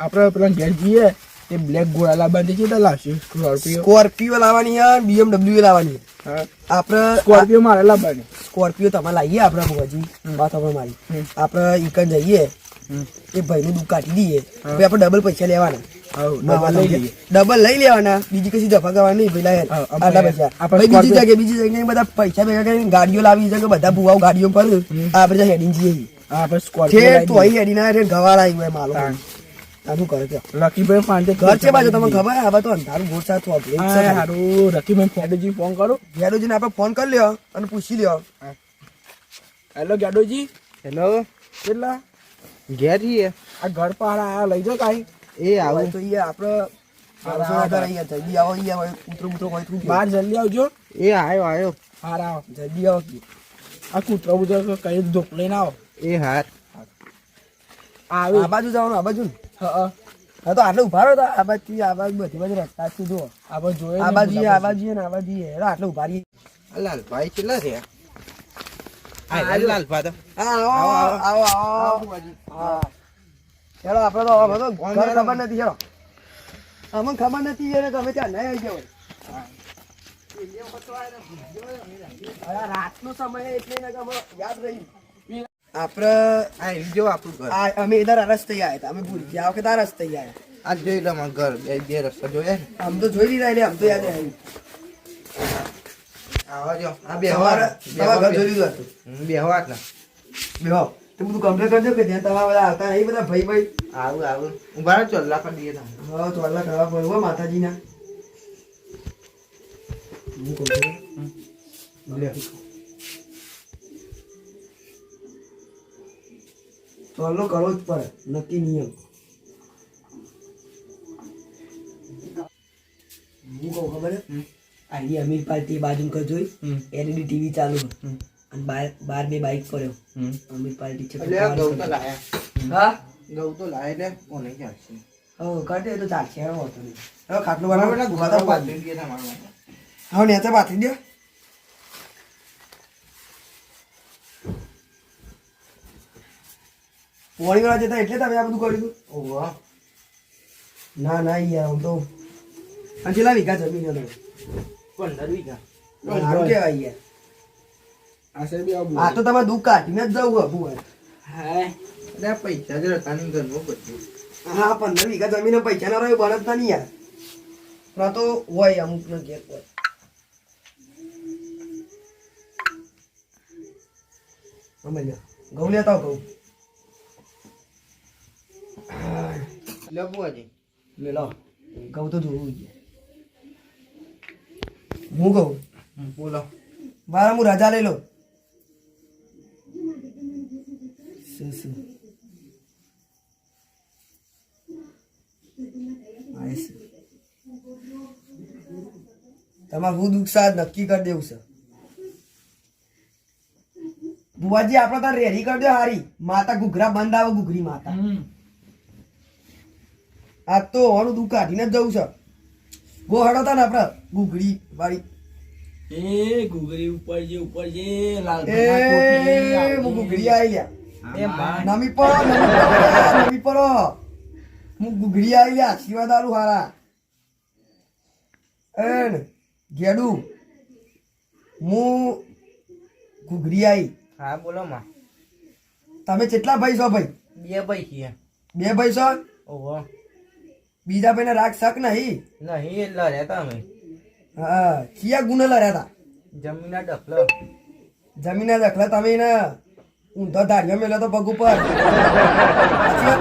આપણે પેલા ઘેર જઈએ એ બ્લેક ગોળા લાવવાની છે લાવશે. સ્કોર્પિયો સ્કોર્પિયો લાવવાની યાર બીએમડબ્લ્યુ લાવવાની આપણે સ્કોર્પિયો મારે લાવવાની. સ્કોર્પિયો તમે લાવીએ આપણે ભુવાજી. વાત આપણે મારી. આપણે ઈકન જઈએ. એ ભાઈનું દુઃખ કાઢી દઈએ. પછી આપણે ડબલ પૈસા લેવાના. ડબલ લઈ લેવાના. બીજી કશી દફા કરવાની નહીં પેલા આટલા પૈસા. આપણે બીજી જગ્યાએ બીજી જગ્યાએ બધા પૈસા ભેગા કરીને ગાડીઓ લાવી છે કે બધા ભુવાઓ ગાડીઓ પર આપણે હેડિંગ જઈએ. આપણે સ્કોર્પિયો તો અહીં હેડી ના રે ગવાર આવી હોય માલો આ શું છે. રકીભાઈ પાંડે ઘર છે બાજુ તમને ખબર હવે તો અંધારું બહુ સાથ આપણે સારું રકીભાઈ ફેડોજી ફોન કરું. ને આપણે ફોન કરી લ્યો અને પૂછી લ્યો. હેલો ગેડોજી. હેલો કેટલા? ઘેર છીએ. આ ઘર પર આ લઈ જાઓ કાંઈ. એ આવે. તો એ આપણે બહાર જલ્દી આવજો. એ આવ્યો આવ્યો હાર આવો જલ્દી આવો. આ કૂતરો બૂતરો કઈ ધોપ લઈને આવો. એ હાર. આવે. આ બાજુ જવાનું આ બાજુ ને હા હા. તો આટલે ઊભા રહો તો આ બાજુ આ બાજુ બધી બાજુ રસ્તા છે જુઓ. બાજુ જોઈએ આ બાજુ આ બાજુ ને આ બાજુ હેડો આટલે ઊભા રહીએ. આ લાલભાઈ કેટલા છે? આ લાલભા તો. આવો આવો આવો હા. હેડો આપણે તો હવે ખબર નથી હેડો અમને ખબર નથી એને ગમે ત્યાં નહીં આવી ગયા રાતનો સમય એટલે ને કે અમે યાદ રહી. આપણે આ એમ જો આપણું ઘર. આ અમે અરસ થઈ આવ્યા હતા. અમે ભૂલી ગયા આ વખત અરસ થઈ આવ્યા આ જોઈ લો અમારું ઘર. બે બે રસ્તા જોયા ને. આમ તો જોઈ લીધા એટલે આમ તો યાદ આવ્યું આવા જો. આ બે ઘર જોઈ લીધું હતું. આટલા બેહો તો બધું કમ્પ્લેટ કરજો કે ત્યાં તમારા બધા આવતા નહીં બધા ભાઈ ભાઈ. આવું આવું. ઊભા રહો ચોલ્લા કરી દઈએ તમે હા ચોલા કરવા પડે હો માતાજીના. હું કહું લે. ચોલો કરવો જ પડે નક્કી નિયમ. હું કહું ખબર? આની અમીર પાર્ટી બાજુ કર જોઈ? એલઈડી ટીવી ચાલુ અને બાર બાર બે બાઈક પડ્યો. હમ. અમીર પાર્ટી છે હા? ગૌ તો લાયા ને કોને ચાલશે હવે કાઢે તો ચાલશે હવે ખાટલું બરાબર બનાવો ને ખાતા ગુવાતા તમારા માટે હવે નેતા પાથરી દે. પોણી વાળા જતા એટલે તમે આ બધું કર્યું હતું? ઓહો ના ના યાર હું તો અને કેટલા વીઘા જમીન પંદર વીઘા. સારું કહેવાય યાર. આ તો તમારે દુઃખ કાઢીને જ જવું યાર. હા? પૈસા જ રહેતા નહીં ઘરનું બધું. હા પંદર વીઘા જમીન પૈસા ના રહ્યો બનતતા નહીં યાર. ના તો હોય અમુક નો ઘેર હોય. સમજ. ઘઉં લેતા ઘઉં. લે બુઆજી. લે લો. કહું તો જોવું છે હું કહું? બોલો. મારા હું રજા લઈ લો. તમારે હું દુઃખ સાથ નક્કી કરી દેવું છે. બુવાજી આપણે તાર રેડી કરી દો હારી. માતા ઘૂઘરા બંધ આવે ઘૂઘરી માતા. આ તો હોવાનું દુઃખ કાઢીને જ જવું છે. ગોહાડો હડો તા ને આપણા ઘૂઘરી વાળી. એ ઘૂઘરી ઉપર જે ઉપર જે લાલ એ હું આવી ગયા. એ નમી પડો નમી પડો હું ગુગડી આવી ગયા આશીર્વાદ આલુ હારા. એન ગેડુ હું ગુગડી આવી. હા બોલો માં. તમે કેટલા ભાઈ છો ભાઈ? બે ભાઈ છીએ. બે ભાઈ છો? ઓહો. બીજા ભાઈને રાખ શક નહીં. નહીં એટલે રહેતા અમે. હા ક્યાં ગુને લડ્યા હતા જમીના ડફલો જમીને દખલા તમે એને ઊંધો ધાર્યો મેલો તો પગ ઉપર.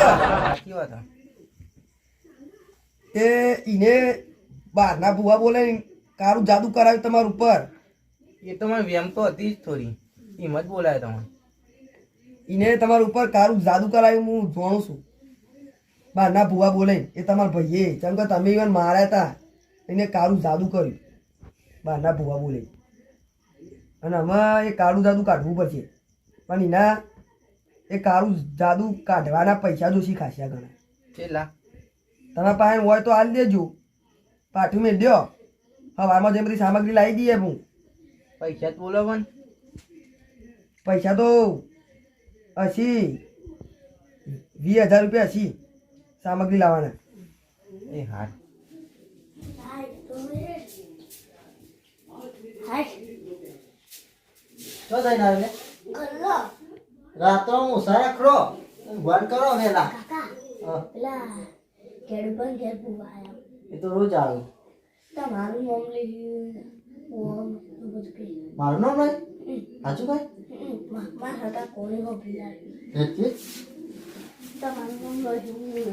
સાચી વાત. તે ઈને બહારના ભૂવા બોલે કારું જાદુ કરાવ્યું તમારા ઉપર. એ તો મારી વેમ તો હતી જ થોડી. એમ જ બોલાય તમારે. ઈને તમારા ઉપર કારું જાદુ કરાવ્યું હું જોણું છું. બહારના ભૂવા બોલે એ તમારા ભાઈએ જેમ કે તમે ઇવન માર્યા હતા એને કાળું જાદુ કર્યું. બહારના ભૂવા બોલે અને આમાં એ કાળું જાદુ કાઢવું પડશે. પણ એના એ કાળું જાદુ કાઢવાના પૈસા જોશી ખાસ્યા ઘણા કેટલા? તમારા પાસે હોય તો હાલ દેજો. પાઠું મેં દો હવામાં જે બધી સામગ્રી લાવી દઈએ હું. પૈસા તો બોલો પણ પૈસા તો અસી વીસ હજાર રૂપિયા અસી સામગ્રી લાવવાના. એ હા ચો જઈને આવે રાતો હું સારા ખરો ભણ કરો વેલા. હા, એ તો રોજ આવું. તમારું નામ લઈ મારું નામ નહીં હાજુ ભાઈ મારા હતા કોને ગભરી એટલે તમારું નામ લઈ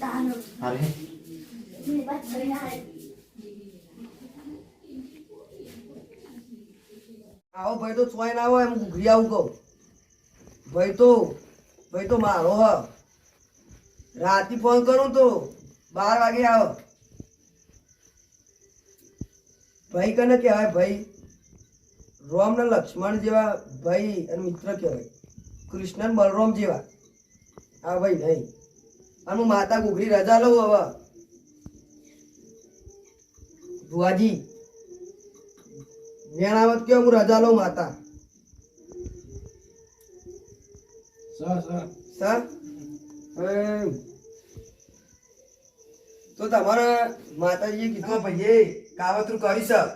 તાનો હાલે મેં આવો ભાઈ તો ચોય ના હોય એમ ઘૂઘરી આવું કહું ભાઈ તો ભાઈ તો મારો હ રાતે ફોન કરું તો બાર વાગે આવો ભાઈ કને કહેવાય ભાઈ રોમ ને લક્ષ્મણ જેવા ભાઈ અને મિત્ર કહેવાય કૃષ્ણ બલરામ જેવા હા ભાઈ નહીં અને હું માતા ઘૂઘરી રજા લઉં હવે. ભુવાજી મેણાવત કયો હું રજા લઉં માતા? સર તો તમારા માતાજીએ કીધું ભાઈએ કાવતરું કરી સર.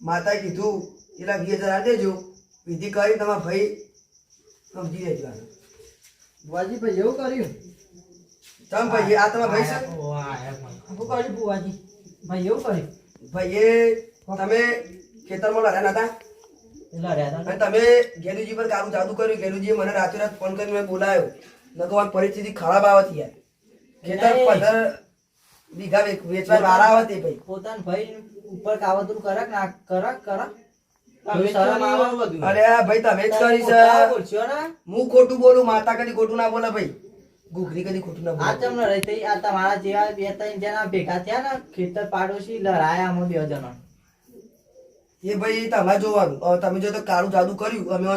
માતા કીધું એટલા વીસ હજાર દેજો. વિધિ કરી તમારા ભાઈ સમજી લેજો. ભુવાજી ભાઈ એવું કર્યું? તમ ભાઈ આ તમારા ભાઈ છે? શું કર્યું બુવાજી ભાઈ એવું કર્યું? એ તમે ખેતરમાં લડ્યા નતા? અને તમે ગેલુજી પર કારું જાદુ કર્યું? ગેલુજીએ મને રાતે રાત ફોન કરીને મેં બોલાયો નતો આ પરિસ્થિતિ ખરાબ આવતી યાર. ખેતર. પંદર વીઘા વેચવા બાર આવતી ભાઈ. પોતાના ભાઈ ઉપર કાવતરું કરક ના કરક કરક. અરે ભાઈ તમે જ કરી છે. હું ખોટું બોલું માતા કદી ખોટું ના બોલે ભાઈ. ઘૂઘરી કદી ખોટું ના આ તમને રહી થઈ આ તમારા જેવા બે ત્રણ જણા ભેગા થયા ને ખેતર પાડોશી લડાયા અમે બે જણા. એ ભાઈ તમારે જોવાનું. તમે જો તો કાળું જાદુ કર્યું. અમે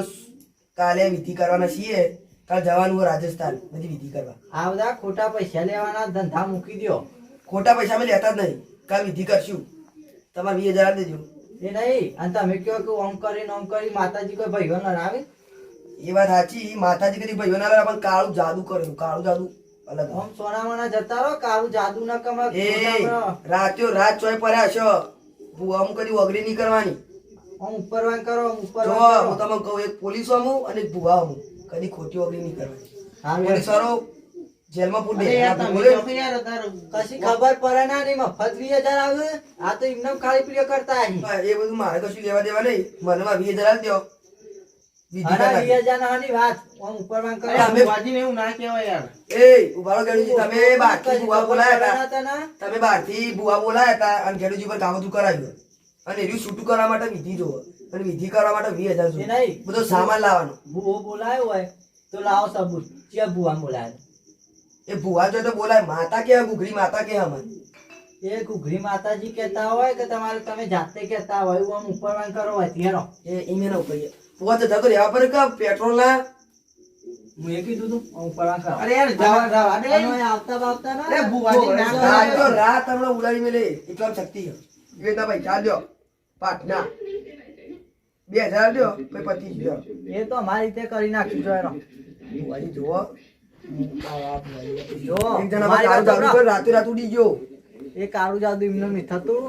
કાલે વિધિ કરવાના છીએ. કાલે જવાનું હોય રાજસ્થાન. બધી વિધિ કરવા. આ બધા ખોટા પૈસા લેવાના ધંધા મૂકી દ્યો. ખોટા પૈસા અમે લેતા જ નહીં. કાલ વિધિ કરશું. તમારે વીસ હજાર દેજો. એ નહીં. અને તમે કહો કે ઓમ કરી ઓમ કરી માતાજી કોઈ ભાઈઓ લડાવે એ વાત સાચી. માતાજી કદી ભાઈઓ ના પણ કાળું જાદુ કર્યું કાળું જાદુ અલગ ઓમ સોનામાના જતા રહો કાળું જાદુ ના કમા એ રાત્યો રાત ચોય પડ્યા છો. આમ કદી વગડી નહીં કરવાની. ઓમ ઉપર વાંગ કરો ઉપર જો હું કરો. તમને કહું એક પોલીસ અમું અને ભૂવા અમું કદી ખોટી વગડી નહીં કરવાની. પોલીસ વાળો જેલમાં પૂરી દે કશી ખબર પડે ના નહીં મફત વીસ હજાર આવે આ તો એમને ખાલી પ્રિય કરતા એ બધું મારે કશું લેવા દેવા નહીં. મનમાં વીસ હજાર આપી તમે તમે બહારથી ભુવા બોલાયા હતા અને ગેલુજી પર કામ બધું કરાવ્યું. અને એર્યું છૂટું કરવા માટે વિધિ જોવો. અને વિધિ કરવા માટે વીસ હજાર નહીં. બધો સામાન લાવવાનો. ભૂવો બોલાયો હોય તો લાવો સબૂત. ચિયા ભૂવા બોલાયો. એ ભુવા જો તો બોલાય. માતા કે ઘૂઘરી માતા કે અમારી? એ ઘુઘરી માતાજી કહેતા હોય કે તમારે તમે જાતે કહેતા હોય એવું આમ ઉપર વાંગ કરો હોય ત્યારો એ ઈને ઉપર ભુવા તો જતો રહેવા પર કે પેટ્રોલ ના. હું એ કીધું તું આમ ઉપર વાંગ કરો. અરે યાર, જવા- જવા અરે. ઓય આવતા ના અરે ભુવાજી ના તો રાત હમણાં ઉડાડી મેલે. એકલા શક્તિ વેતા ભાઈ ચાલ્યો પાટના બે હજાર લ્યો પછી પચીસ લ્યો એ તો અમારી રીતે કરી નાખ્યું જો એનો. ભુવાજી જુઓ. જો એક જણા રાત ઉડી ગયો. એ કાળું જાદુ એમને નહીં થતું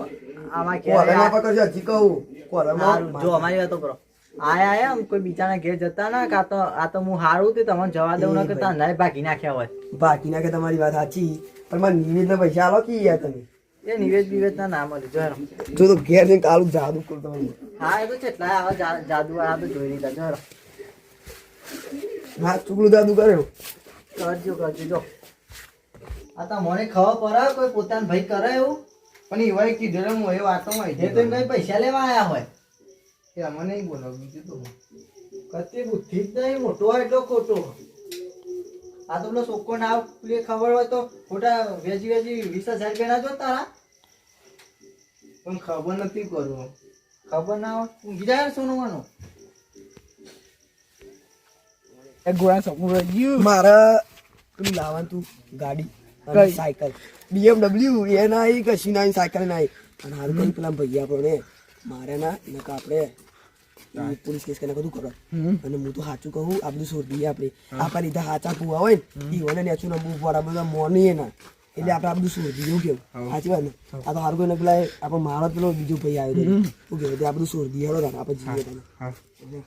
આમાં કોલરમાં ક્યારે પકડશે હજી કહું. કોલરમાં હારું, જો અમારી વાતો કરો. આયા આયા આમ કોઈ બીજાના ઘેર જતા ના કા તો આ તો હું હારું તે તમને જવા દઉં ના કરતા નાય બાકી નાખ્યા હોય. બાકી નાખે તમારી વાત સાચી. પણ મારે નિવેદના પૈસા આલો કે યાર તમે? એ નિવેદ બિવેદ ના નામ મળ્યું જો જો તો ઘેર ને કાળું જાદુ કરતો. હા એ તો છે આવા જાદુ વાળા તો જોઈ લીધા જો. હા ચૂકલું જાદુ કર્યો કરજો કરજો જો. આ તો મને ખબર પડે કોઈ પોતાનો ભાઈ કરે એવું? પણ એવાય કીધેલું હું એ વાતોમાં એ તો કઈ પૈસા લેવા આવ્યા હોય એ અમને નહીં બોલો બીજું તો. કતી બુદ્ધિ જ નહીં મોટો હોય એટલો ખોટો. આ તો પેલો સોકો ના ખબર હોય તો ખોટા વેજી વેજી વીસ હજાર રૂપિયા ના જોતા તારા પણ ખબર નથી કરવું ખબર ના હોય ઊંઘી જાય સોનવાનો. સોનું વાનું ગોળા સપનું રહી ગયું મારા પેલું લાવવાનું તું ગાડી? સાયકલ. બીએમડબલ્યુ એ ના કશી ના સાયકલ ના અને હારું કરી પેલા ભૈયા પણ મારે ના નકા આપણે પોલીસ કેસ કરીને બધું કરો. અને હું તો સાચું કહું આ બધું શોધી આપણે. આપણા લીધા સાચા કુવા હોય ને હોય ને નેચું નંબર ઉપર આ બધા મોની ના એટલે આપણે આ બધું શોધી એવું કેવું? સાચી વાત ને? આ તો હારું કોઈને પેલા આપણે મારો પેલો બીજો ભાઈ આવ્યો હતો. શું કહેવાય તે આ બધું શોધી હેડો આપણે જઈએ તને